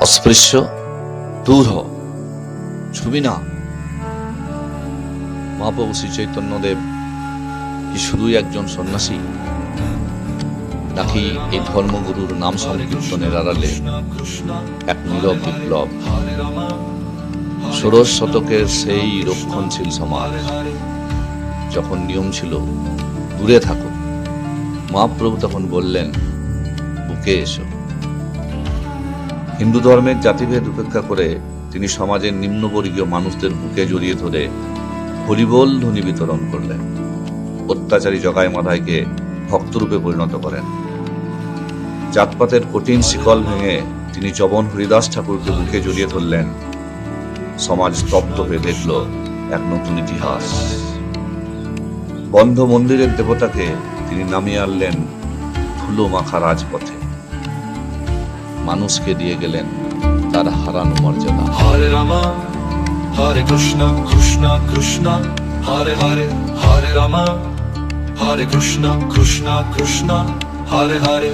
অস্পৃশ্য দূর ছবি না। মহাপ্রভু শ্রী চৈতন্যদেব কি শুধুই একজন সন্ন্যাসী? নাকি এই ধর্মগুরুর নাম সংকীর্তনের আড়ালে এক নীরব বিপ্লব? ষোড়শ শতকের সেই রক্ষণশীল সমাজ, যখন নিয়ম ছিল, দূরে থাকো। মহাপ্রভু তখন বললেন, বুকে এসো। হিন্দু ধর্মের জাতিভেদ উপেক্ষা করে তিনি সমাজের নিম্নবর্গীয় মানুষদের বুকে জড়িয়ে ধরে হরিবোল ধ্বনি বিতরণ করলেন। অত্যাচারী জগাই মাধাইকে ভক্তরূপে পরিণত করেন। জাতপাতের কঠিন শিকল ভেঙে তিনি জবন হরিদাস ঠাকুরকে বুকে জড়িয়ে ধরলেন। সমাজ স্তব্ধ হয়ে দেখল এক নতুন ইতিহাস। বন্ধ মন্দিরের দেবতাকে তিনি নামিয়ে আনলেন ধুলো মাখা রাজপথে। মানুষকে দিয়ে গেলেন তার হারানো মর্যাদা। হরে রামা, হরে কৃষ্ণ কৃষ্ণ কৃষ্ণ, হরে হরে হরে রামা, হরে কৃষ্ণ কৃষ্ণ কৃষ্ণ, হরে হরে।